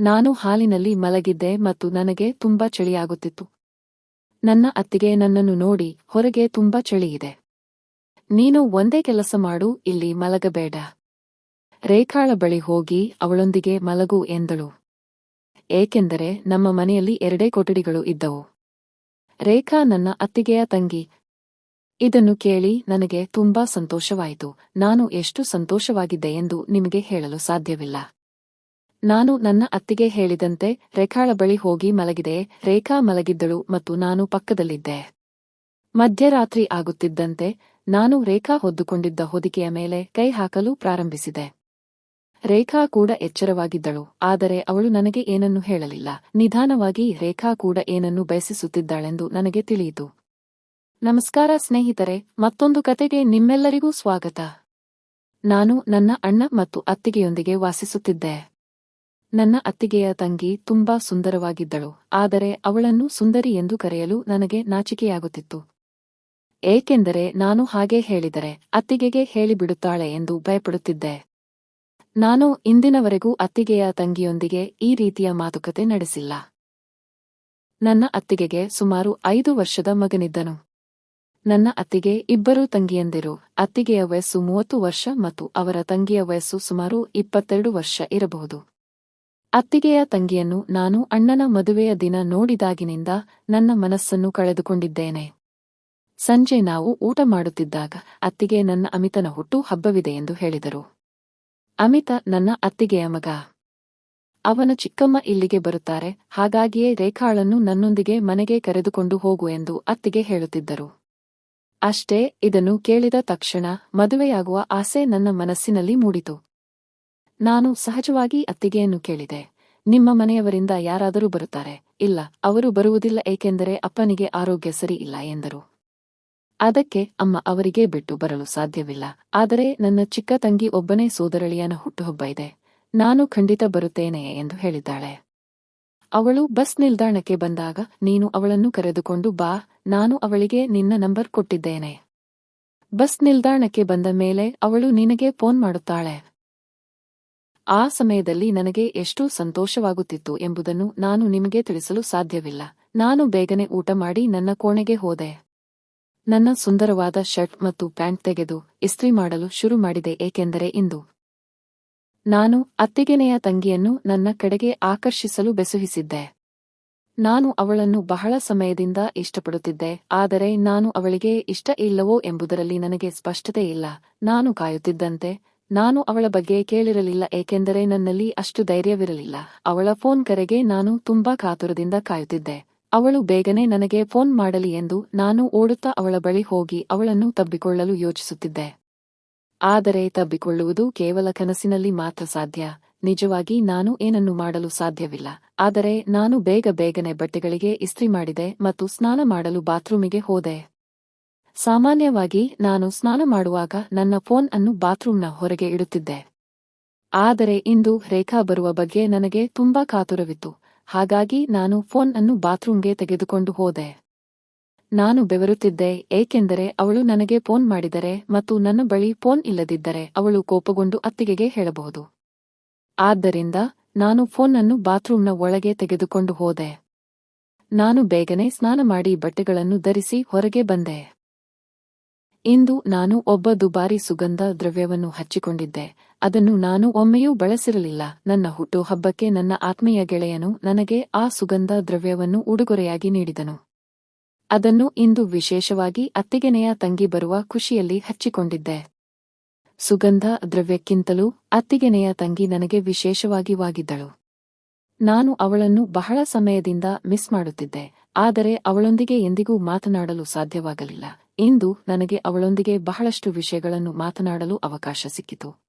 ನಾನು ಹಾಲಿನಲ್ಲಿ ಮಲಗಿದ್ದೆ ಮತ್ತು ನನಗೆ ತುಂಬಾ ಚಳಿಯಾಗುತ್ತಿತ್ತು. ನನ್ನ ಅತ್ತಿಗೆ ನನ್ನನ್ನು ನೋಡಿ ಹೊರಗೆ ತುಂಬಾ ಚಳಿಯಿದೆ. ನೀನು ಒಂದೇ ಕೆಲಸ ಮಾಡು, ಇಲ್ಲಿ ಮಲಗಬೇಡ. ರೇಖಾಳ ಬಳಿ ಹೋಗಿ ಅವಳೊಂದಿಗೆ ಮಲಗು ಎಂದಳು. ಏಕೆಂದರೆ ನಮ್ಮ ಮನೆಯಲ್ಲಿ ಎರಡೇ ಕೊಠಡಿಗಳು ಇದ್ದವು. ರೇಖಾ ನನ್ನ ಅತ್ತಿಗೆಯ ತಂಗಿ. ಇದನ್ನು ಕೇಳಿ ನನಗೆ ತುಂಬಾ ಸಂತೋಷವಾಯಿತು. ನಾನು ಎಷ್ಟು ಸಂತೋಷವಾಗಿದ್ದೆ ಎಂದು ನಿಮಗೆ ಹೇಳಲು ಸಾಧ್ಯವಿಲ್ಲ. ನಾನು ನನ್ನ ಅತ್ತಿಗೆ ಹೇಳಿದಂತೆ ರೇಖಾಳ ಬಳಿ ಹೋಗಿ ಮಲಗಿದೆ ರೇಖಾ ಮಲಗಿದ್ದಳು ಮತ್ತು ನಾನು ಪಕ್ಕದಲ್ಲಿದ್ದೆ. ಮಧ್ಯರಾತ್ರಿ ಆಗುತ್ತಿದ್ದಂತೆ ನಾನು ರೇಖಾ ಹೊದ್ದುಕೊಂಡಿದ್ದ ಹೊದಿಕೆಯ ಮೇಲೆ ಕೈ ಹಾಕಲು ಪ್ರಾರಂಭಿಸಿದೆ. ರೇಖಾ ಕೂಡ ಎಚ್ಚರವಾಗಿದ್ದಳು, ಆದರೆ ಅವಳು ನನಗೆ ಏನನ್ನೂ ಹೇಳಲಿಲ್ಲ. ನಿಧಾನವಾಗಿ ರೇಖಾ ಕೂಡ ಏನನ್ನು ಬಯಸಿಸುತ್ತಿದ್ದಾಳೆಂದು ನನಗೆ ತಿಳಿಯಿತು. ನಮಸ್ಕಾರ ಸ್ನೇಹಿತರೆ, ಮತ್ತೊಂದು ಕತೆಗೆ ನಿಮ್ಮೆಲ್ಲರಿಗೂ ಸ್ವಾಗತ. ನಾನು ನನ್ನ ಅಣ್ಣ ಮತ್ತು ಅತ್ತಿಗೆಯೊಂದಿಗೆ ವಾಸಿಸುತ್ತಿದ್ದೆ. ನನ್ನ ಅತ್ತಿಗೆಯ ತಂಗಿ ತುಂಬಾ ಸುಂದರವಾಗಿದ್ದಳು, ಆದರೆ ಅವಳನ್ನು ಸುಂದರಿ ಎಂದು ಕರೆಯಲು ನನಗೆ ನಾಚಿಕೆಯಾಗುತ್ತಿತ್ತು. ಏಕೆಂದರೆ ನಾನು ಹಾಗೆ ಹೇಳಿದರೆ, ಅತ್ತಿಗೆಗೆ ಹೇಳಿಬಿಡುತ್ತಾಳೆ ಎಂದು ಭಯಪಡುತ್ತಿದ್ದೆ. ನಾನು ಇಂದಿನವರೆಗೂ ಅತ್ತಿಗೆಯ ತಂಗಿಯೊಂದಿಗೆ ಈ ರೀತಿಯ ಮಾತುಕತೆ ನಡೆಸಿಲ್ಲ. ನನ್ನ ಅತ್ತಿಗೆಗೆ ಸುಮಾರು ಐದು ವರ್ಷದ ಮಗನಿದ್ದನು. ನನ್ನ ಅತ್ತಿಗೆ ಇಬ್ಬರು ತಂಗಿಯಂದಿರು, ಅತ್ತಿಗೆಯ ವಯಸ್ಸು ಮೂವತ್ತು ವರ್ಷ ಮತ್ತು ಅವರ ತಂಗಿಯ ವಯಸ್ಸು ಸುಮಾರು ಇಪ್ಪತ್ತೆರಡು ವರ್ಷ ಇರಬಹುದು. ಅತ್ತಿಗೆಯ ತಂಗಿಯನ್ನು ನಾನು ಅಣ್ಣನ ಮದುವೆಯ ದಿನ ನೋಡಿದಾಗಿನಿಂದ ನನ್ನ ಮನಸ್ಸನ್ನು ಕಳೆದುಕೊಂಡಿದ್ದೇನೆ. ಸಂಜೆ ನಾವು ಊಟ ಮಾಡುತ್ತಿದ್ದಾಗ ಅತ್ತಿಗೆ ನನ್ನ ಅಮಿತನ ಹುಟ್ಟು ಹಬ್ಬವಿದೆ ಎಂದು ಹೇಳಿದರು. ಅಮಿತ ನನ್ನ ಅತ್ತಿಗೆಯ ಮಗ. ಅವನ ಚಿಕ್ಕಮ್ಮ ಇಲ್ಲಿಗೆ ಬರುತ್ತಾರೆ, ಹಾಗಾಗಿಯೇ ರೇಖಾಳನ್ನು ನನ್ನೊಂದಿಗೆ ಮನೆಗೆ ಕರೆದುಕೊಂಡು ಹೋಗು ಎಂದು ಅತ್ತಿಗೆ ಹೇಳುತ್ತಿದ್ದರು. ಅಷ್ಟೇ, ಇದನ್ನು ಕೇಳಿದ ತಕ್ಷಣ ಮದುವೆಯಾಗುವ ಆಸೆ ನನ್ನ ಮನಸ್ಸಿನಲ್ಲಿ ಮೂಡಿತು. ನಾನು ಸಹಜವಾಗಿ ಅತ್ತಿಗೆಯನ್ನು ಕೇಳಿದೆ. ನಿಮ್ಮ ಮನೆಯವರಿಂದ ಯಾರಾದರೂ ಬರುತ್ತಾರೆ. ಇಲ್ಲ, ಅವರು ಬರುವುದಿಲ್ಲ, ಏಕೆಂದರೆ ಅಪ್ಪನಿಗೆ ಆರೋಗ್ಯ ಸರಿ ಇಲ್ಲ ಎಂದರು. ಅದಕ್ಕೆ ಅಮ್ಮ ಅವರಿಗೆ ಬಿಟ್ಟು ಬರಲು ಸಾಧ್ಯವಿಲ್ಲ. ಆದರೆ ನನ್ನ ಚಿಕ್ಕ ತಂಗಿ ಒಬ್ಬನೇ ಸೋದರಳಿಯನ ಹುಟ್ಟುಹಬ್ಬ ಇದೆ. ನಾನು ಖಂಡಿತ ಬರುತ್ತೇನೆ ಎಂದು ಹೇಳಿದ್ದಾಳೆ. ಅವಳು ಬಸ್ ನಿಲ್ದಾಣಕ್ಕೆ ಬಂದಾಗ ನೀನು ಅವಳನ್ನು ಕರೆದುಕೊಂಡು ಬಾ, ನಾನು ಅವಳಿಗೆ ನಿನ್ನ ನಂಬರ್ ಕೊಟ್ಟಿದ್ದೇನೆ. ಬಸ್ ನಿಲ್ದಾಣಕ್ಕೆ ಬಂದ ಮೇಲೆ ಅವಳು ನಿನಗೆ ಫೋನ್ ಮಾಡುತ್ತಾಳೆ. ಆ ಸಮಯದಲ್ಲಿ ನನಗೆ ಎಷ್ಟು ಸಂತೋಷವಾಗುತ್ತಿತ್ತು ಎಂಬುದನ್ನು ನಾನು ನಿಮಗೆ ತಿಳಿಸಲು ಸಾಧ್ಯವಿಲ್ಲ. ನಾನು ಬೇಗನೆ ಊಟ ಮಾಡಿ ನನ್ನ ಕೋಣೆಗೆ ಹೋದೆ. ನನ್ನ ಸುಂದರವಾದ ಶರ್ಟ್ ಮತ್ತು ಪ್ಯಾಂಟ್ ತೆಗೆದು ಇಸ್ತ್ರಿ ಮಾಡಲು ಶುರು ಮಾಡಿದೆ, ಏಕೆಂದರೆ ಇಂದು ನಾನು ಅತ್ತಿಗೆನೆಯ ತಂಗಿಯನ್ನು ನನ್ನ ಕಡೆಗೆ ಆಕರ್ಷಿಸಲು ಬೆಸುಹಿಸಿದ್ದೆ ನಾನು ಅವಳನ್ನು ಬಹಳ ಸಮಯದಿಂದ ಇಷ್ಟಪಡುತ್ತಿದ್ದೆ, ಆದರೆ ನಾನು ಅವಳಿಗೆ ಇಷ್ಟ ಇಲ್ಲವೋ ಎಂಬುದರಲ್ಲಿ ನನಗೆ ಸ್ಪಷ್ಟತೆ ಇಲ್ಲ ನಾನು ಕಾಯುತ್ತಿದ್ದಂತೆ ನಾನು ಅವಳ ಬಗ್ಗೆ ಕೇಳಿರಲಿಲ್ಲ, ಏಕೆಂದರೆ ನನ್ನಲ್ಲಿ ಅಷ್ಟು ಧೈರ್ಯವಿರಲಿಲ್ಲ. ಅವಳ ಫೋನ್ ಕರೆಗೆ ನಾನು ತುಂಬಾ ಕಾತುರದಿಂದ ಕಾಯುತ್ತಿದ್ದೆ. ಅವಳು ಬೇಗನೆ ನನಗೆ ಫೋನ್ ಮಾಡಲಿ ಎಂದು ನಾನು ಓಡುತ್ತಾ ಅವಳ ಬಳಿ ಹೋಗಿ ಅವಳನ್ನು ತಬ್ಬಿಕೊಳ್ಳಲು ಯೋಚಿಸುತ್ತಿದ್ದೆ. ಆದರೆ ತಬ್ಬಿಕೊಳ್ಳುವುದು ಕೇವಲ ಕನಸಿನಲ್ಲಿ ಮಾತ್ರ ಸಾಧ್ಯ. ನಿಜವಾಗಿ ನಾನು ಏನನ್ನು ಮಾಡಲು ಸಾಧ್ಯವಿಲ್ಲ. ಆದರೆ ನಾನು ಬೇಗ ಬೇಗನೆ ಬಟ್ಟೆಗಳಿಗೆ ಇಸ್ತ್ರಿ ಮಾಡಿದೆ ಮತ್ತು ಸ್ನಾನ ಮಾಡಲು ಬಾತ್ರೂಮಿಗೆ ಹೋದೆ. ಸಾಮಾನ್ಯವಾಗಿ ನಾನು ಸ್ನಾನ ಮಾಡುವಾಗ ನನ್ನ ಫೋನ್ ಅನ್ನು ಬಾತ್ರೂಮ್ನ ಹೊರಗೆ ಇಡುತ್ತಿದ್ದೆ. ಆದರೆ ಇಂದು ರೇಖಾ ಬರುವ ಬಗ್ಗೆ ನನಗೆ ತುಂಬಾ ಕಾತುರವಿತ್ತು. ಹಾಗಾಗಿ ನಾನು ಫೋನ್ ಅನ್ನು ಬಾತ್ರೂಮ್ಗೆ ತೆಗೆದುಕೊಂಡು ಹೋದೆ. ನಾನು ಬೆವರುತ್ತಿದ್ದೆ, ಏಕೆಂದರೆ ಅವಳು ನನಗೆ ಫೋನ್ ಮಾಡಿದರೆ ಮತ್ತು ನನ್ನ ಬಳಿ ಫೋನ್ ಇಲ್ಲದಿದ್ದರೆ ಅವಳು ಕೋಪಗೊಂಡು ಅತ್ತಿಗೆಗೆ ಹೇಳಬಹುದು. ಆದ್ದರಿಂದ ನಾನು ಫೋನ್ ಅನ್ನು ಬಾತ್ರೂಮ್ನ ಒಳಗೆ ತೆಗೆದುಕೊಂಡು ಹೋದೆ. ನಾನು ಬೇಗನೆ ಸ್ನಾನ ಮಾಡಿ ಬಟ್ಟೆಗಳನ್ನು ಧರಿಸಿ ಹೊರಗೆ ಬಂದೆ. ಇಂದು ನಾನು ಒಬ್ಬ ದುಬಾರಿ ಸುಗಂಧ ದ್ರವ್ಯವನ್ನು ಹಚ್ಚಿಕೊಂಡಿದ್ದೆ. ಅದನ್ನು ನಾನು ಒಮ್ಮೆಯೂ ಬಳಸಿರಲಿಲ್ಲ. ನನ್ನ ಹುಟ್ಟುಹಬ್ಬಕ್ಕೆ ನನ್ನ ಆತ್ಮೀಯ ಗೆಳೆಯನು ನನಗೆ ಆ ಸುಗಂಧ ದ್ರವ್ಯವನ್ನು ಉಡುಗೊರೆಯಾಗಿ ನೀಡಿದನು. ಅದನ್ನು ಇಂದು ವಿಶೇಷವಾಗಿ ಅತ್ತಿಗೆನೆಯ ತಂಗಿ ಬರುವ ಖುಷಿಯಲ್ಲಿ ಹಚ್ಚಿಕೊಂಡಿದ್ದೆ. ಸುಗಂಧ ದ್ರವ್ಯಕ್ಕಿಂತಲೂ ಅತ್ತಿಗೆನೆಯ ತಂಗಿ ನನಗೆ ವಿಶೇಷವಾಗಿ ವಾಗಿದ್ದಳು. ನಾನು ಅವಳನ್ನು ಬಹಳ ಸಮಯದಿಂದ ಮಿಸ್ ಮಾಡುತ್ತಿದ್ದೆ. ಆದರೆ ಅವಳೊಂದಿಗೆ ಎಂದಿಗೂ ಮಾತನಾಡಲು ಸಾಧ್ಯವಾಗಲಿಲ್ಲ. ಇಂದು ನನಗೆ ಅವಳೊಂದಿಗೆ ಬಹಳಷ್ಟು ವಿಷಯಗಳನ್ನು ಮಾತನಾಡಲು ಅವಕಾಶ ಸಿಕ್ಕಿತು.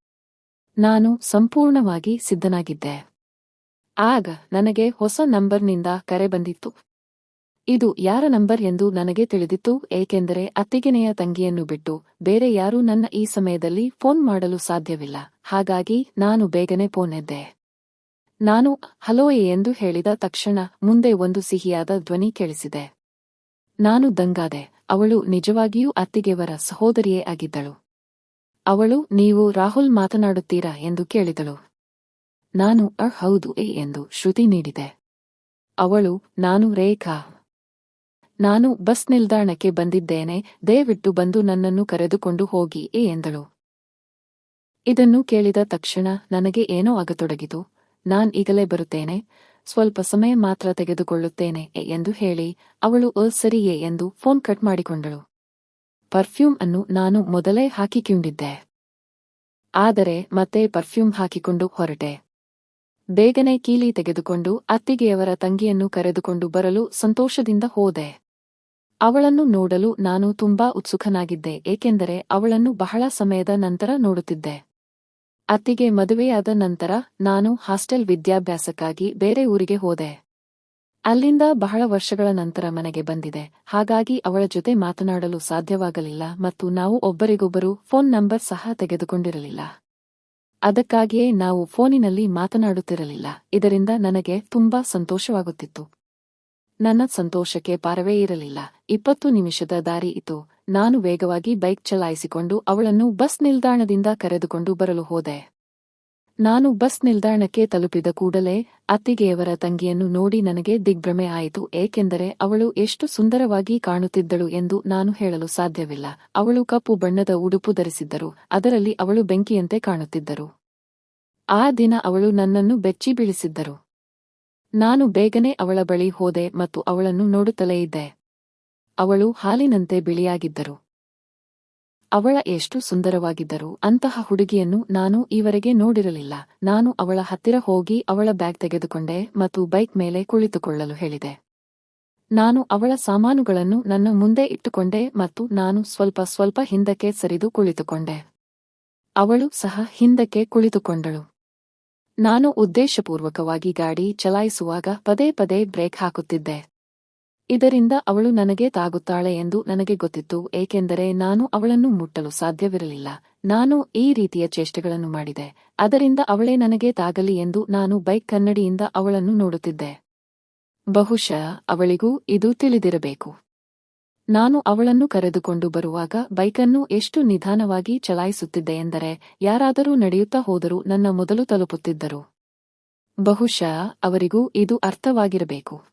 ನಾನು ಸಂಪೂರ್ಣವಾಗಿ ಸಿದ್ಧನಾಗಿದ್ದೆ. ಆಗ ನನಗೆ ಹೊಸ ನಂಬರ್ನಿಂದ ಕರೆ ಬಂದಿತ್ತು. ಇದು ಯಾರ ನಂಬರ್ ಎಂದು ನನಗೆ ತಿಳಿದಿತ್ತು, ಏಕೆಂದರೆ ಅತ್ತಿಗೆನೆಯ ತಂಗಿಯನ್ನು ಬಿಟ್ಟು ಬೇರೆ ಯಾರೂ ನನ್ನ ಈ ಸಮಯದಲ್ಲಿ ಫೋನ್ ಮಾಡಲು ಸಾಧ್ಯವಿಲ್ಲ. ಹಾಗಾಗಿ ನಾನು ಬೇಗನೆ ಫೋನ್ ಎದ್ದೆ. ನಾನು ಹಲೋ ಎಂದು ಹೇಳಿದ ತಕ್ಷಣ ಮುಂದೆ ಒಂದು ಸಿಹಿಯಾದ ಧ್ವನಿ ಕೇಳಿಸಿದೆ. ನಾನು ದಂಗಾದೆ. ಅವಳು ನಿಜವಾಗಿಯೂ ಅತ್ತಿಗೆವರ ಸಹೋದರಿಯೇ ಆಗಿದ್ದಳು. ಅವಳು, ನೀವು ರಾಹುಲ್ ಮಾತನಾಡುತ್ತೀರಾ? ಎಂದು ಕೇಳಿದಳು. ನಾನು ಅ ಹೌದು ಎ ಎಂದು ಶ್ರುತಿ ನೀಡಿದೆ. ಅವಳು, ನಾನು ರೇಖಾ. ನಾನು ಬಸ್ ನಿಲ್ದಾಣಕ್ಕೆ ಬಂದಿದ್ದೇನೆ. ದಯವಿಟ್ಟು ಬಂದು ನನ್ನನ್ನು ಕರೆದುಕೊಂಡು ಹೋಗಿ ಎ ಎಂದಳು. ಇದನ್ನು ಕೇಳಿದ ತಕ್ಷಣ ನನಗೆ ಏನೋ ಆಗತೊಡಗಿತು. ನಾನ್ ಈಗಲೇ ಬರುತ್ತೇನೆ. ಸ್ವಲ್ಪ ಸಮಯ ಮಾತ್ರ ತೆಗೆದುಕೊಳ್ಳುತ್ತೇನೆ ಎಂದು ಹೇಳಿ ಅವಳು ಅ ಸರಿಯೇ ಎಂದು ಫೋನ್ ಕಟ್ ಮಾಡಿಕೊಂಡಳು. ಪರ್ಫ್ಯೂಮ್ ಅನ್ನು ನಾನು ಮೊದಲೇ ಹಾಕಿಕೊಂಡಿದ್ದೆ. ಆದರೆ ಮತ್ತೆ ಪರ್ಫ್ಯೂಮ್ ಹಾಕಿಕೊಂಡು ಹೊರಟೆ. ಬೇಗನೆ ಕೀಲಿ ತೆಗೆದುಕೊಂಡು ಅತ್ತಿಗೆಯವರ ತಂಗಿಯನ್ನು ಕರೆದುಕೊಂಡು ಬರಲು ಸಂತೋಷದಿಂದ ಹೋದೆ. ಅವಳನ್ನು ನೋಡಲು ನಾನು ತುಂಬಾ ಉತ್ಸುಕನಾಗಿದ್ದೆ ಏಕೆಂದರೆ ಅವಳನ್ನು ಬಹಳ ಸಮಯದ ನಂತರ ನೋಡುತ್ತಿದ್ದೆ. ಅತ್ತಿಗೆ ಮದುವೆಯಾದ ನಂತರ ನಾನು ಹಾಸ್ಟೆಲ್ ವಿದ್ಯಾಭ್ಯಾಸಕ್ಕಾಗಿ ಬೇರೆ ಊರಿಗೆ ಹೋದೆ. ಅಲ್ಲಿಂದ ಬಹಳ ವರ್ಷಗಳ ನಂತರ ಮನೆಗೆ ಬಂದಿದೆ. ಹಾಗಾಗಿ ಅವಳ ಜೊತೆ ಮಾತನಾಡಲು ಸಾಧ್ಯವಾಗಲಿಲ್ಲ ಮತ್ತು ನಾವು ಒಬ್ಬರಿಗೊಬ್ಬರು ಫೋನ್ ನಂಬರ್ ಸಹ ತೆಗೆದುಕೊಂಡಿರಲಿಲ್ಲ. ಅದಕ್ಕಾಗಿಯೇ ನಾವು ಫೋನಿನಲ್ಲಿ ಮಾತನಾಡುತ್ತಿರಲಿಲ್ಲ. ಇದರಿಂದ ನನಗೆ ತುಂಬಾ ಸಂತೋಷವಾಗುತ್ತಿತ್ತು. ನನ್ನ ಸಂತೋಷಕ್ಕೆ ಪಾರವೇ ಇರಲಿಲ್ಲ. ಇಪ್ಪತ್ತು ನಿಮಿಷದ ದಾರಿ ಇತ್ತು. ನಾನು ವೇಗವಾಗಿ ಬೈಕ್ ಚಲಾಯಿಸಿಕೊಂಡು ಅವಳನ್ನು ಬಸ್ ನಿಲ್ದಾಣದಿಂದ ಕರೆದುಕೊಂಡು ಬರಲು ಹೋದೆ. ನಾನು ಬಸ್ ನಿಲ್ದಾಣಕ್ಕೆ ತಲುಪಿದ ಕೂಡಲೇ ಅತ್ತಿಗೆಯವರ ತಂಗಿಯನ್ನು ನೋಡಿ ನನಗೆ ದಿಗ್ಭ್ರಮೆ ಆಯಿತು. ಏಕೆಂದರೆ ಅವಳು ಎಷ್ಟು ಸುಂದರವಾಗಿ ಕಾಣುತ್ತಿದ್ದಳು ಎಂದು ನಾನು ಹೇಳಲು ಸಾಧ್ಯವಿಲ್ಲ. ಅವಳು ಕಪ್ಪು ಬಣ್ಣದ ಉಡುಪು ಧರಿಸಿದ್ದರು. ಅದರಲ್ಲಿ ಅವಳು ಬೆಂಕಿಯಂತೆ ಕಾಣುತ್ತಿದ್ದರು. ಆ ದಿನ ಅವಳು ನನ್ನನ್ನು ಬೆಚ್ಚಿ ಬೀಳಿಸಿದ್ದರು ನಾನು ಬೇಗನೆ ಅವಳ ಬಳಿ ಹೋದೆ ಮತ್ತು ಅವಳನ್ನು ನೋಡುತ್ತಲೇ ಇದ್ದೆ. ಅವಳು ಹಾಲಿನಂತೆ ಬಿಳಿಯಾಗಿದ್ದರು. ಅವಳ ಎಷ್ಟು ಸುಂದರವಾಗಿದ್ದರು ಅಂತಹ ಹುಡುಗಿಯನ್ನು ನಾನು ಈವರೆಗೆ ನೋಡಿರಲಿಲ್ಲ. ನಾನು ಅವಳ ಹತ್ತಿರ ಹೋಗಿ ಅವಳ ಬ್ಯಾಗ್ ತೆಗೆದುಕೊಂಡೆ ಮತ್ತು ಬೈಕ್ ಮೇಲೆ ಕುಳಿತುಕೊಳ್ಳಲು ಹೇಳಿದೆ. ನಾನು ಅವಳ ಸಾಮಾನುಗಳನ್ನು ನನ್ನ ಮುಂದೆ ಇಟ್ಟುಕೊಂಡೆ ಮತ್ತು ನಾನು ಸ್ವಲ್ಪ ಸ್ವಲ್ಪ ಹಿಂದಕ್ಕೆ ಸರಿದು ಕುಳಿತುಕೊಂಡೆ. ಅವಳು ಸಹ ಹಿಂದಕ್ಕೆ ಕುಳಿತುಕೊಂಡಳು. ನಾನು ಉದ್ದೇಶಪೂರ್ವಕವಾಗಿ ಗಾಡಿ ಚಲಾಯಿಸುವಾಗ ಪದೇ ಪದೇ ಬ್ರೇಕ್ ಹಾಕುತ್ತಿದ್ದೆ. ಇದರಿಂದ ಅವಳು ನನಗೆ ತಾಗುತ್ತಾಳೆ ಎಂದು ನನಗೆ ಗೊತ್ತಿತ್ತು, ಏಕೆಂದರೆ ನಾನು ಅವಳನ್ನು ಮುಟ್ಟಲು ಸಾಧ್ಯವಿರಲಿಲ್ಲ. ನಾನು ಈ ರೀತಿಯ ಚೇಷ್ಟೆಗಳನ್ನು ಮಾಡಿದೆ. ಅದರಿಂದ ಅವಳೇ ನನಗೆ ತಾಗಲಿ ಎಂದು ನಾನು ಬೈಕ್ ಕನ್ನಡಿಯಿಂದ ಅವಳನ್ನು ನೋಡುತ್ತಿದ್ದೆ. ಬಹುಶಃ ಅವಳಿಗೂ ಇದು ತಿಳಿದಿರಬೇಕು. ನಾನು ಅವಳನ್ನು ಕರೆದುಕೊಂಡು ಬರುವಾಗ ಬೈಕನ್ನು ಎಷ್ಟು ನಿಧಾನವಾಗಿ ಚಲಾಯಿಸುತ್ತಿದ್ದೆ ಎಂದರೆ, ಯಾರಾದರೂ ನಡೆಯುತ್ತಾ ಹೋದರೂ ನನ್ನ ಮೊದಲು ತಲುಪುತ್ತಿದ್ದರು. ಬಹುಶಃ ಅವರಿಗೂ ಇದು ಅರ್ಥವಾಗಿರಬೇಕು.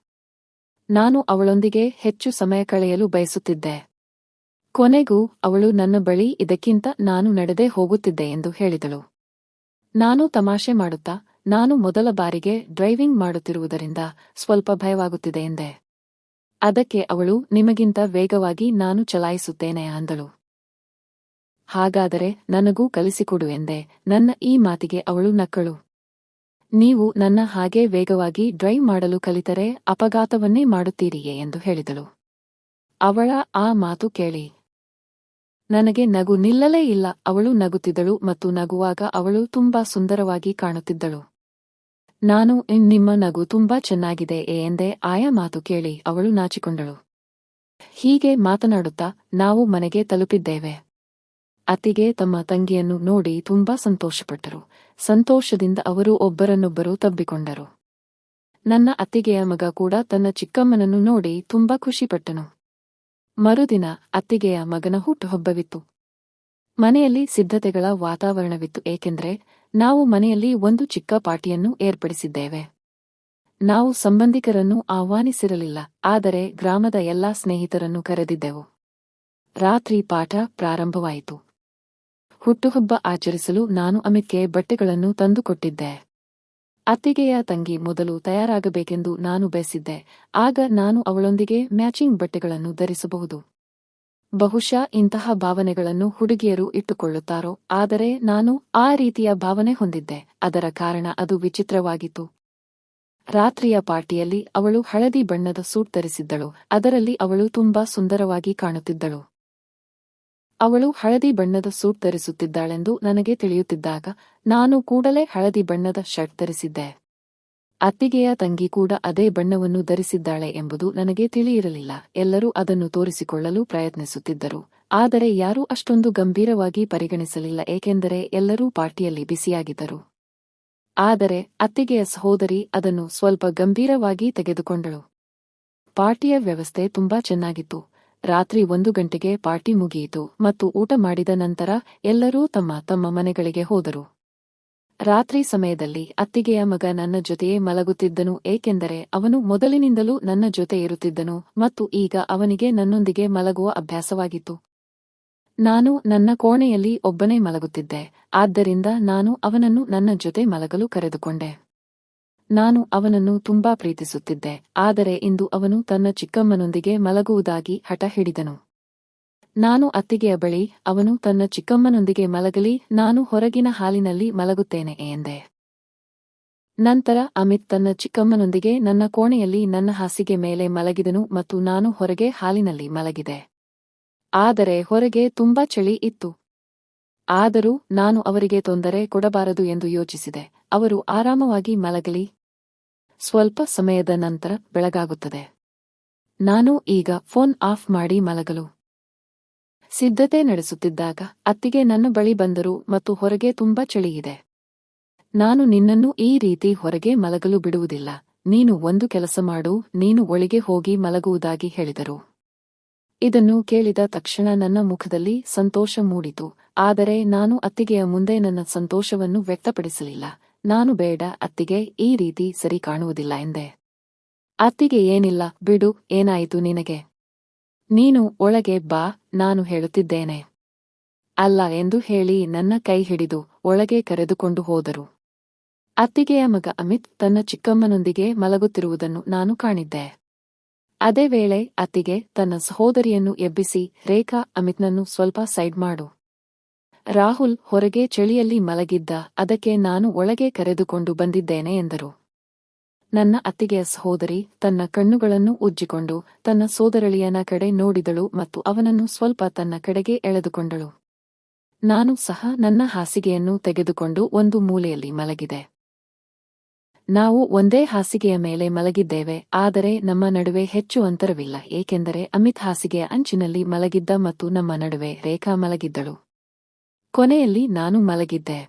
ನಾನು ಅವಳೊಂದಿಗೆ ಹೆಚ್ಚು ಸಮಯ ಕಳೆಯಲು ಬಯಸುತ್ತಿದ್ದೆ. ಕೊನೆಗೂ ಅವಳು ನನ್ನ ಬಳಿ ಇದಕ್ಕಿಂತ ನಾನು ನಡೆದೇ ಹೋಗುತ್ತಿದ್ದೆ ಎಂದು ಹೇಳಿದಳು. ನಾನು ತಮಾಷೆ ಮಾಡುತ್ತಾ, ನಾನು ಮೊದಲ ಬಾರಿಗೆ ಡ್ರೈವಿಂಗ್ ಮಾಡುತ್ತಿರುವುದರಿಂದ ಸ್ವಲ್ಪ ಭಯವಾಗುತ್ತಿದೆ ಎಂದೆ. ಅದಕ್ಕೆ ಅವಳು, ನಿಮಗಿಂತ ವೇಗವಾಗಿ ನಾನು ಚಲಾಯಿಸುತ್ತೇನೆ ಅಂದಳು. ಹಾಗಾದರೆ ನನಗೂ ಕಲಿಸಿಕೊಡು ಎಂದೆ. ನನ್ನ ಈ ಮಾತಿಗೆ ಅವಳು ನಕ್ಕಳು. ನೀವು ನನ್ನ ಹಾಗೆ ವೇಗವಾಗಿ ಡ್ರೈವ್ ಮಾಡಲು ಕಲಿತರೆ ಅಪಘಾತವನ್ನೇ ಮಾಡುತ್ತೀರಿಯೇ ಎಂದು ಹೇಳಿದಳು. ಅವಳ ಆ ಮಾತು ಕೇಳಿ. ನನಗೆ ನಗು ನಿಲ್ಲಲೇ ಇಲ್ಲ ಅವಳು ನಗುತ್ತಿದ್ದಳು ಮತ್ತು ನಗುವಾಗ ಅವಳು ತುಂಬಾ ಸುಂದರವಾಗಿ ಕಾಣುತ್ತಿದ್ದಳು. ನಾನು "ಇನ್ ನಿಮ್ಮ ನಗು ತುಂಬಾ ಚೆನ್ನಾಗಿದೆ ಎಂದೆ ಆಯಾ ಮಾತು ಕೇಳಿ ಅವಳು ನಾಚಿಕೊಂಡಳು. ಹೀಗೆ ಮಾತನಾಡುತ್ತಾ ನಾವು ಮನೆಗೆ ತಲುಪಿದ್ದೇವೆ. ಅತ್ತಿಗೆ ತಮ್ಮ ತಂಗಿಯನ್ನು ನೋಡಿ ತುಂಬಾ ಸಂತೋಷಪಟ್ಟರು. ಸಂತೋಷದಿಂದ ಅವರು ಒಬ್ಬರನ್ನೊಬ್ಬರು ತಬ್ಬಿಕೊಂಡರು. ನನ್ನ ಅತ್ತಿಗೆಯ ಮಗ ಕೂಡ ತನ್ನ ಚಿಕ್ಕಮ್ಮನನ್ನು ನೋಡಿ ತುಂಬಾ ಖುಷಿಪಟ್ಟನು. ಮರುದಿನ ಅತ್ತಿಗೆಯ ಮಗನ ಹುಟ್ಟುಹಬ್ಬವಿತ್ತು. ಮನೆಯಲ್ಲಿ ಸಿದ್ಧತೆಗಳ ವಾತಾವರಣವಿತ್ತು, ಏಕೆಂದರೆ ನಾವು ಮನೆಯಲ್ಲಿ ಒಂದು ಚಿಕ್ಕ ಪಾರ್ಟಿಯನ್ನು ಏರ್ಪಡಿಸಿದ್ದೇವೆ. ನಾವು ಸಂಬಂಧಿಕರನ್ನು ಆಹ್ವಾನಿಸಿರಲಿಲ್ಲ, ಆದರೆ ಗ್ರಾಮದ ಎಲ್ಲಾ ಸ್ನೇಹಿತರನ್ನು ಕರೆದಿದ್ದೆವು. ರಾತ್ರಿ ಪಾಠ ಪ್ರಾರಂಭವಾಯಿತು. ಹುಟ್ಟುಹಬ್ಬ ಆಚರಿಸಲು ನಾನು ಅಮಿತ್ಗೆ ಬಟ್ಟೆಗಳನ್ನು ತಂದುಕೊಟ್ಟಿದ್ದೆ. ಅತ್ತಿಗೆಯ ತಂಗಿ ಮೊದಲು ತಯಾರಾಗಬೇಕೆಂದು ನಾನು ಬಯಸಿದ್ದೆ, ಆಗ ನಾನು ಅವಳೊಂದಿಗೆ ಮ್ಯಾಚಿಂಗ್ ಬಟ್ಟೆಗಳನ್ನು ಧರಿಸಬಹುದು. ಬಹುಶಃ ಇಂತಹ ಭಾವನೆಗಳನ್ನು ಹುಡುಗಿಯರು ಇಟ್ಟುಕೊಳ್ಳುತ್ತಾರೋ? ಆದರೆ ನಾನು ಆ ರೀತಿಯ ಭಾವನೆ ಹೊಂದಿದ್ದೆ. ಅದರ ಕಾರಣ ಅದು ವಿಚಿತ್ರವಾಗಿತ್ತು. ರಾತ್ರಿಯ ಪಾರ್ಟಿಯಲ್ಲಿ ಅವಳು ಹಳದಿ ಬಣ್ಣದ ಸೂಟ್ ಧರಿಸಿದ್ದಳು. ಅದರಲ್ಲಿ ಅವಳು ತುಂಬಾ ಸುಂದರವಾಗಿ ಕಾಣುತ್ತಿದ್ದಳು. ಅವಳು ಹಳದಿ ಬಣ್ಣದ ಸೂಟ್ ಧರಿಸುತ್ತಿದ್ದಾಳೆಂದು ನನಗೆ ತಿಳಿಯುತ್ತಿದ್ದಾಗ ನಾನು ಕೂಡಲೇ ಹಳದಿ ಬಣ್ಣದ ಶರ್ಟ್ ಧರಿಸಿದ್ದೆ. ಅತ್ತಿಗೆಯ ತಂಗಿ ಕೂಡ ಅದೇ ಬಣ್ಣವನ್ನು ಧರಿಸಿದ್ದಾಳೆ ಎಂಬುದು ನನಗೆ ತಿಳಿಯಿರಲಿಲ್ಲ. ಎಲ್ಲರೂ ಅದನ್ನು ತೋರಿಸಿಕೊಳ್ಳಲು ಪ್ರಯತ್ನಿಸುತ್ತಿದ್ದರು. ಆದರೆ ಯಾರೂ ಅಷ್ಟೊಂದು ಗಂಭೀರವಾಗಿ ಪರಿಗಣಿಸಲಿಲ್ಲ, ಏಕೆಂದರೆ ಎಲ್ಲರೂ ಪಾರ್ಟಿಯಲ್ಲಿ ಬಿಸಿಯಾಗಿದ್ದರು ಆದರೆ ಅತ್ತಿಗೆಯ ಸಹೋದರಿ ಅದನ್ನು ಸ್ವಲ್ಪ ಗಂಭೀರವಾಗಿ ತೆಗೆದುಕೊಂಡಳು. ಪಾರ್ಟಿಯ ವ್ಯವಸ್ಥೆ ತುಂಬಾ ಚೆನ್ನಾಗಿತ್ತು. ರಾತ್ರಿ ಒಂದು ಗಂಟೆಗೆ ಪಾರ್ಟಿ ಮುಗಿಯಿತು ಮತ್ತು ಊಟ ಮಾಡಿದ ನಂತರ ಎಲ್ಲರೂ ತಮ್ಮ ತಮ್ಮ ಮನೆಗಳಿಗೆ ಹೋದರು. ರಾತ್ರಿ ಸಮಯದಲ್ಲಿ ಅತ್ತಿಗೆಯ ಮಗ ನನ್ನ ಜೊತೆಯೇ ಮಲಗುತ್ತಿದ್ದನು, ಏಕೆಂದರೆ ಅವನು ಮೊದಲಿನಿಂದಲೂ ನನ್ನ ಜೊತೆ ಇರುತ್ತಿದ್ದನು ಮತ್ತು ಈಗ ಅವನಿಗೆ ನನ್ನೊಂದಿಗೆ ಮಲಗುವ ಅಭ್ಯಾಸವಾಗಿತ್ತು. ನಾನು ನನ್ನ ಕೋಣೆಯಲ್ಲಿ ಒಬ್ಬನೇ ಮಲಗುತ್ತಿದ್ದೆ, ಆದ್ದರಿಂದ ನಾನು ಅವನನ್ನು ನನ್ನ ಜೊತೆ ಮಲಗಲು ಕರೆದುಕೊಂಡೆ. ನಾನು ಅವನನ್ನು ತುಂಬಾ ಪ್ರೀತಿಸುತ್ತಿದ್ದೆ, ಆದರೆ ಇಂದು ಅವನು ತನ್ನ ಚಿಕ್ಕಮ್ಮನೊಂದಿಗೆ ಮಲಗುವುದಾಗಿ ಹಠ ಹಿಡಿದನು. ನಾನು ಅತ್ತಿಗೆಯ ಬಳಿ, ಅವನು ತನ್ನ ಚಿಕ್ಕಮ್ಮನೊಂದಿಗೆ ಮಲಗಲಿ, ನಾನು ಹೊರಗಿನ ಹಾಲಿನಲ್ಲಿ ಮಲಗುತ್ತೇನೆ ಎಂದೆ. ನಂತರ ಅಮಿತ್ ತನ್ನ ಚಿಕ್ಕಮ್ಮನೊಂದಿಗೆ ನನ್ನ ಕೋಣೆಯಲ್ಲಿ ನನ್ನ ಹಾಸಿಗೆ ಮೇಲೆ ಮಲಗಿದನು ಮತ್ತು ನಾನು ಹೊರಗೆ ಹಾಲಿನಲ್ಲಿ ಮಲಗಿದೆ. ಆದರೆ ಹೊರಗೆ ತುಂಬಾ ಚಳಿ ಇತ್ತು. ಆದರೂ ನಾನು ಅವರಿಗೆ ತೊಂದರೆ ಕೊಡಬಾರದು ಎಂದು ಯೋಚಿಸಿದೆ. ಅವರು ಆರಾಮವಾಗಿ ಮಲಗಲಿ. ಸ್ವಲ್ಪ ಸಮಯದ ನಂತರ ಬೆಳಗಾಗುತ್ತದೆ. ನಾನು ಈಗ ಫೋನ್ ಆಫ್ ಮಾಡಿ ಮಲಗಲು. ಸಿದ್ಧತೆ ನಡೆಸುತ್ತಿದ್ದಾಗ ಅತ್ತಿಗೆ ನನ್ನ ಬಳಿ ಬಂದರು ಮತ್ತು ಹೊರಗೆ ತುಂಬಾ ಚಳಿಯಿದೆ. ನಾನು ನಿನ್ನನ್ನು ಈ ರೀತಿ ಹೊರಗೆ ಮಲಗಲು ಬಿಡುವುದಿಲ್ಲ. ನೀನು ಒಂದು ಕೆಲಸ ಮಾಡು, ನೀನು ಒಳಗೆ ಹೋಗಿ ಮಲಗುವುದಾಗಿ ಹೇಳಿದರು. ಇದನ್ನು ಕೇಳಿದ ತಕ್ಷಣ ನನ್ನ ಮುಖದಲ್ಲಿ ಸಂತೋಷ ಮೂಡಿತು, ಆದರೆ ನಾನು ಅತ್ತಿಗೆಯ ಮುಂದೆ ನನ್ನ ಸಂತೋಷವನ್ನು ವ್ಯಕ್ತಪಡಿಸಲಿಲ್ಲ. ನಾನು ಬೇಡ, ಅತ್ತಿಗೆ ಈ ರೀತಿ ಸರಿ ಕಾಣುವುದಿಲ್ಲ ಎಂದೆ. ಅತ್ತಿಗೆ ಏನಿಲ್ಲ, ಬಿಡು, ಏನಾಯಿತು ನಿನಗೆ? ನೀನು ಒಳಗೆ ಬಾ, ನಾನು ಹೇಳುತ್ತಿದ್ದೇನೆ. ಅಲ್ಲ ಎಂದು ಹೇಳಿ ನನ್ನ ಕೈ ಹಿಡಿದು ಒಳಗೆ ಕರೆದುಕೊಂಡು ಹೋದರು. ಅತ್ತಿಗೆಯ ಮಗ ಅಮಿತ್ ತನ್ನ ಚಿಕ್ಕಮ್ಮನೊಂದಿಗೆ ಮಲಗುತ್ತಿರುವುದನ್ನು ನಾನು ಕಾಣಿದ್ದೆ. ಅದೇ ವೇಳೆ ಅತ್ತಿಗೆ ತನ್ನ ಸಹೋದರಿಯನ್ನು ಎಬ್ಬಿಸಿ, ರೇಖಾ, ಅಮಿತ್ನನ್ನು ಸ್ವಲ್ಪ ಸೈಡ್ ಮಾಡು. ರಾಹುಲ್ ಹೊರಗೆ ಚಳಿಯಲ್ಲಿ ಮಲಗಿದ್ದ, ಅದಕ್ಕೆ ನಾನು ಒಳಗೆ ಕರೆದುಕೊಂಡು ಬಂದಿದ್ದೇನೆ, ಎಂದರು. ನನ್ನ ಅತ್ತಿಗೆಯ ಸಹೋದರಿ ತನ್ನ ಕಣ್ಣುಗಳನ್ನು ಉಜ್ಜಿಕೊಂಡು ತನ್ನ ಸೋದರಳಿಯನ ಕಡೆ ನೋಡಿದಳು ಮತ್ತು ಅವನನ್ನು ಸ್ವಲ್ಪ ತನ್ನ ಕಡೆಗೆ ಎಳೆದುಕೊಂಡಳು. ನಾನು ಸಹ ನನ್ನ ಹಾಸಿಗೆಯನ್ನು ತೆಗೆದುಕೊಂಡು ಒಂದು ಮೂಲೆಯಲ್ಲಿ ಮಲಗಿದೆ. ನಾವು ಒಂದೇ ಹಾಸಿಗೆಯ ಮೇಲೆ ಮಲಗಿದ್ದೇವೆ, ಆದರೆ ನಮ್ಮ ನಡುವೆ ಹೆಚ್ಚು ಅಂತರವಿಲ್ಲ, ಏಕೆಂದರೆ ಅಮಿತ್ ಹಾಸಿಗೆಯ ಅಂಚಿನಲ್ಲಿ ಮಲಗಿದ್ದ ಮತ್ತು ನಮ್ಮ ನಡುವೆ ರೇಖಾ ಮಲಗಿದ್ದಳು. ಕೊನೆಯಲ್ಲಿ ನಾನು ಮಲಗಿದ್ದೆ.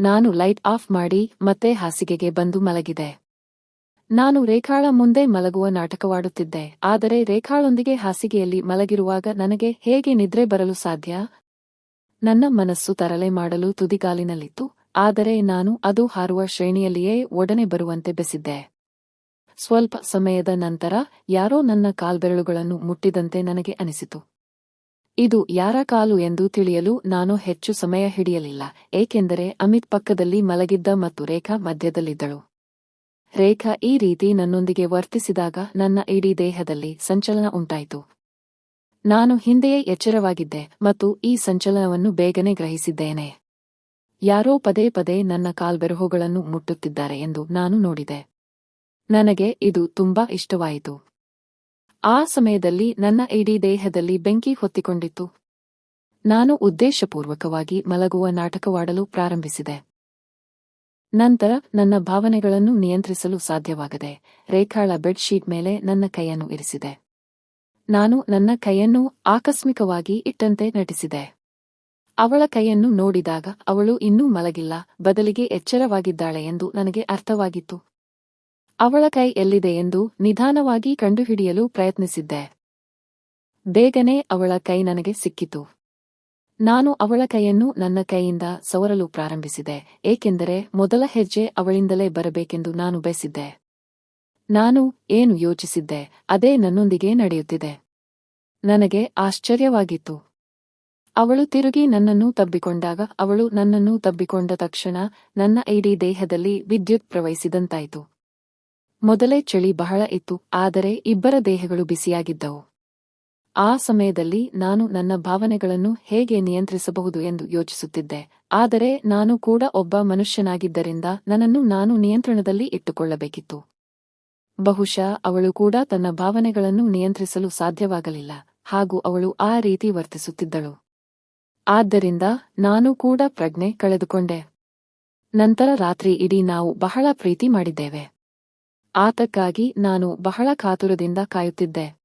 ನಾನು ಲೈಟ್ ಆಫ್ ಮಾಡಿ ಮತ್ತೆ ಹಾಸಿಗೆಗೆ ಬಂದು ಮಲಗಿದೆ ನಾನು ರೇಖಾಳ ಮುಂದೆ ಮಲಗುವ ನಾಟಕವಾಡುತ್ತಿದ್ದೆ, ಆದರೆ ರೇಖಾಳೊಂದಿಗೆ ಹಾಸಿಗೆಯಲ್ಲಿ ಮಲಗಿರುವಾಗ ನನಗೆ ಹೇಗೆ ನಿದ್ರೆ ಬರಲು ಸಾಧ್ಯ? ನನ್ನ ಮನಸ್ಸು ತರಲೆ ಮಾಡಲು ತುದಿಗಾಲಿನಲ್ಲಿತ್ತು, ಆದರೆ ನಾನು ಅದು ಹಾರುವ ಶ್ರೇಣಿಯಲ್ಲಿಯೇ ಒಡನೆ ಬರುವಂತೆ ಬೆಸಿದ್ದೆ. ಸ್ವಲ್ಪ ಸಮಯದ ನಂತರ ಯಾರೋ ನನ್ನ ಕಾಲ್ಬೆರಳುಗಳನ್ನು ಮುಟ್ಟಿದಂತೆ ನನಗೆ ಅನಿಸಿತು. ಇದು ಯಾರ ಕಾಲು ಎಂದು ತಿಳಿಯಲು ನಾನು ಹೆಚ್ಚು ಸಮಯ ಹಿಡಿಯಲಿಲ್ಲ, ಏಕೆಂದರೆ ಅಮಿತ್ ಪಕ್ಕದಲ್ಲಿ ಮಲಗಿದ್ದ ಮತ್ತು ರೇಖಾ ಮಧ್ಯದಲ್ಲಿದ್ದಳು. ರೇಖಾ ಈ ರೀತಿ ನನ್ನೊಂದಿಗೆ ವರ್ತಿಸಿದಾಗ ನನ್ನ ಇಡೀ ದೇಹದಲ್ಲಿ ಸಂಚಲನ ಉಂಟಾಯಿತು. ನಾನು ಹಿಂದೆಯೇ ಎಚ್ಚರವಾಗಿದ್ದೆ ಮತ್ತು ಈ ಸಂಚಲನವನ್ನು ಬೇಗನೆ ಗ್ರಹಿಸಿದ್ದೇನೆ. ಯಾರೋ ಪದೇ ಪದೇ ನನ್ನ ಕಾಲ್ಬೆರಹುಗಳನ್ನು ಮುಟ್ಟುತ್ತಿದ್ದಾರೆ ಎಂದು ನಾನು ನೋಡಿದೆ. ನನಗೆ ಇದು ತುಂಬಾ ಇಷ್ಟವಾಯಿತು. ಆ ಸಮಯದಲ್ಲಿ ನನ್ನ ಇಡೀ ದೇಹದಲ್ಲಿ ಬೆಂಕಿ ಹೊತ್ತಿಕೊಂಡಿತ್ತು. ನಾನು ಉದ್ದೇಶಪೂರ್ವಕವಾಗಿ ಮಲಗುವ ನಾಟಕವಾಡಲು ಪ್ರಾರಂಭಿಸಿದೆ. ನಂತರ ನನ್ನ ಭಾವನೆಗಳನ್ನು ನಿಯಂತ್ರಿಸಲು ಸಾಧ್ಯವಾಗದೆ ರೇಖಾಳ ಬೆಡ್ಶೀಟ್ ಮೇಲೆ ನನ್ನ ಕೈಯನ್ನು ಇರಿಸಿದೆ. ನಾನು ನನ್ನ ಕೈಯನ್ನು ಆಕಸ್ಮಿಕವಾಗಿ ಇಟ್ಟಂತೆ ನಟಿಸಿದೆ. ಅವಳ ಕೈಯನ್ನು ನೋಡಿದಾಗ ಅವಳು ಇನ್ನೂ ಮಲಗಿಲ್ಲ, ಬದಲಿಗೆ ಎಚ್ಚರವಾಗಿದ್ದಾಳೆ ಎಂದು ನನಗೆ ಅರ್ಥವಾಗಿತ್ತು. ಅವಳ ಕೈ ಎಲ್ಲಿದೆ ಎಂದು ನಿಧಾನವಾಗಿ ಕಂಡುಹಿಡಿಯಲು ಪ್ರಯತ್ನಿಸಿದ್ದೆ. ಬೇಗನೆ ಅವಳ ಕೈ ನನಗೆ ಸಿಕ್ಕಿತು. ನಾನು ಅವಳ ಕೈಯನ್ನು ನನ್ನ ಕೈಯಿಂದ ಸವರಲು ಪ್ರಾರಂಭಿಸಿದೆ, ಏಕೆಂದರೆ ಮೊದಲ ಹೆಜ್ಜೆ ಅವಳಿಂದಲೇ ಬರಬೇಕೆಂದು ನಾನು ಬಯಸಿದ್ದೆ. ನಾನು ಏನು ಯೋಚಿಸಿದ್ದೆ, ಅದೇ ನನ್ನೊಂದಿಗೆ ನಡೆಯುತ್ತಿದೆ. ನನಗೆ ಆಶ್ಚರ್ಯವಾಗಿತ್ತು. ಅವಳು ತಿರುಗಿ ನನ್ನನ್ನು ತಬ್ಬಿಕೊಂಡಾಗ ಅವಳು ನನ್ನನ್ನು ತಬ್ಬಿಕೊಂಡ ತಕ್ಷಣ ನನ್ನ ಇಡೀ ದೇಹದಲ್ಲಿ ವಿದ್ಯುತ್ ಪ್ರವಹಿಸಿದಂತಾಯಿತು. ಮೊದಲೇ ಚಳಿ ಬಹಳ ಇತ್ತು, ಆದರೆ ಇಬ್ಬರ ದೇಹಗಳು ಬಿಸಿಯಾಗಿದ್ದವು. ಆ ಸಮಯದಲ್ಲಿ ನಾನು ನನ್ನ ಭಾವನೆಗಳನ್ನು ಹೇಗೆ ನಿಯಂತ್ರಿಸಬಹುದು ಎಂದು ಯೋಚಿಸುತ್ತಿದ್ದೆ. ಆದರೆ ನಾನು ಕೂಡ ಒಬ್ಬ ಮನುಷ್ಯನಾಗಿದ್ದರಿಂದ ನನ್ನನ್ನು ನಾನು ನಿಯಂತ್ರಣದಲ್ಲಿ ಇಟ್ಟುಕೊಳ್ಳಬೇಕಿತ್ತು. ಬಹುಶಃ ಅವಳು ಕೂಡ ತನ್ನ ಭಾವನೆಗಳನ್ನು ನಿಯಂತ್ರಿಸಲು ಸಾಧ್ಯವಾಗಲಿಲ್ಲ. ಹಾಗೂ ಅವಳು ಆ ರೀತಿ ವರ್ತಿಸುತ್ತಿದ್ದಳು. ಆದ್ದರಿಂದ ನಾನು ಕೂಡ ಪ್ರಜ್ಞೆ ಕಳೆದುಕೊಂಡೆ. ನಂತರ ರಾತ್ರಿ ಇಡೀ ನಾವು ಬಹಳ ಪ್ರೀತಿ ಮಾಡಿದ್ದೇವೆ. ಆತಕ್ಕಾಗಿ ನಾನು ಬಹಳ ಕಾತುರದಿಂದ ಕಾಯುತ್ತಿದ್ದೆ.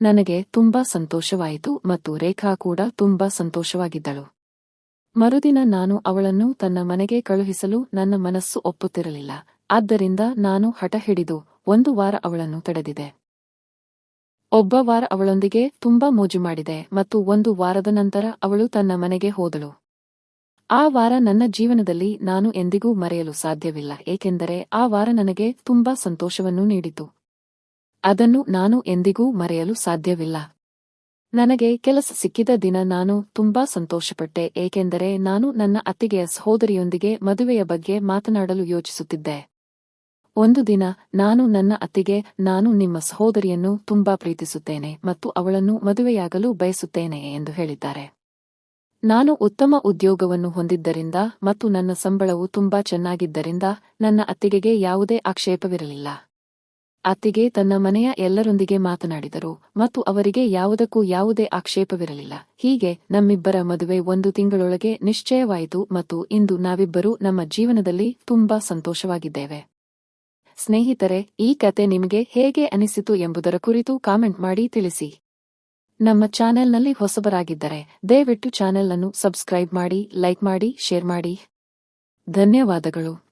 ನನಗೆ ತುಂಬಾ ಸಂತೋಷವಾಯಿತು ಮತ್ತು ರೇಖಾ ಕೂಡ ತುಂಬಾ ಸಂತೋಷವಾಗಿದ್ದಳು. ಮರುದಿನ ನಾನು ಅವಳನ್ನು ತನ್ನ ಮನೆಗೆ ಕಳುಹಿಸಲು ನನ್ನ ಮನಸ್ಸು ಒಪ್ಪುತ್ತಿರಲಿಲ್ಲ. ಆದ್ದರಿಂದ ನಾನು ಹಠ ಹಿಡಿದು ಒಂದು ವಾರ ಅವಳನ್ನು ತಡೆದಿದೆ. ಒಬ್ಬ ವಾರ ಅವಳೊಂದಿಗೆ ತುಂಬಾ ಮೋಜು ಮಾಡಿದೆ ಮತ್ತು ಒಂದು ವಾರದ ನಂತರ ಅವಳು ತನ್ನ ಮನೆಗೆ ಹೋದಳು. ಆ ವಾರ ನನ್ನ ಜೀವನದಲ್ಲಿ ನಾನು ಎಂದಿಗೂ ಮರೆಯಲು ಸಾಧ್ಯವಿಲ್ಲ, ಏಕೆಂದರೆ ಆ ವಾರ ನನಗೆ ತುಂಬಾ ಸಂತೋಷವನ್ನು ನೀಡಿತು. ಅದನ್ನು ನಾನು ಎಂದಿಗೂ ಮರೆಯಲು ಸಾಧ್ಯವಿಲ್ಲ. ನನಗೆ ಕೆಲಸ ಸಿಕ್ಕಿದ ದಿನ ನಾನು ತುಂಬಾ ಸಂತೋಷಪಟ್ಟೆ, ಏಕೆಂದರೆ ನಾನು ನನ್ನ ಅತ್ತಿಗೆಯ ಸಹೋದರಿಯೊಂದಿಗೆ ಮದುವೆಯ ಬಗ್ಗೆ ಮಾತನಾಡಲು ಯೋಚಿಸುತ್ತಿದ್ದೆ. ಒಂದು ದಿನ ನಾನು ನನ್ನ ಅತ್ತಿಗೆ, ನಾನು ನಿಮ್ಮ ಸಹೋದರಿಯನ್ನು ತುಂಬಾ ಪ್ರೀತಿಸುತ್ತೇನೆ ಮತ್ತು ಅವಳನ್ನು ಮದುವೆಯಾಗಲು ಬಯಸುತ್ತೇನೆ ಎಂದು ಹೇಳಿದ್ದಾರೆ. ನಾನು ಉತ್ತಮ ಉದ್ಯೋಗವನ್ನು ಹೊಂದಿದ್ದರಿಂದ ಮತ್ತು ನನ್ನ ಸಂಬಳವು ತುಂಬಾ ಚೆನ್ನಾಗಿದ್ದರಿಂದ ನನ್ನ ಅತ್ತಿಗೆಗೆ ಯಾವುದೇ ಆಕ್ಷೇಪವಿರಲಿಲ್ಲ. ಅತ್ತಿಗೆ ತನ್ನ ಮನೆಯ ಎಲ್ಲರೊಂದಿಗೆ ಮಾತನಾಡಿದರು ಮತ್ತು ಅವರಿಗೆ ಯಾವುದಕ್ಕೂ ಯಾವುದೇ ಆಕ್ಷೇಪವಿರಲಿಲ್ಲ. ಹೀಗೆ ನಮ್ಮಿಬ್ಬರ ಮದುವೆ ಒಂದು ತಿಂಗಳೊಳಗೆ ನಿಶ್ಚಯವಾಯಿತು ಮತ್ತು ಇಂದು ನಾವಿಬ್ಬರೂ ನಮ್ಮ ಜೀವನದಲ್ಲಿ ತುಂಬಾ ಸಂತೋಷವಾಗಿದ್ದೇವೆ. ಸ್ನೇಹಿತರೆ, ಈ ಕತೆ ನಿಮಗೆ ಹೇಗೆ ಅನಿಸಿತು ಎಂಬುದರ ಕುರಿತು ಕಾಮೆಂಟ್ ಮಾಡಿ ತಿಳಿಸಿ. ನಮ್ಮ ಚಾನೆಲ್ನಲ್ಲಿ ಹೊಸಬರಾಗಿದ್ದರೆ ದಯವಿಟ್ಟು ಚಾನೆಲ್ ಅನ್ನು ಸಬ್ಸ್ಕ್ರೈಬ್ ಮಾಡಿ, ಲೈಕ್ ಮಾಡಿ, ಶೇರ್ ಮಾಡಿ. ಧನ್ಯವಾದಗಳು.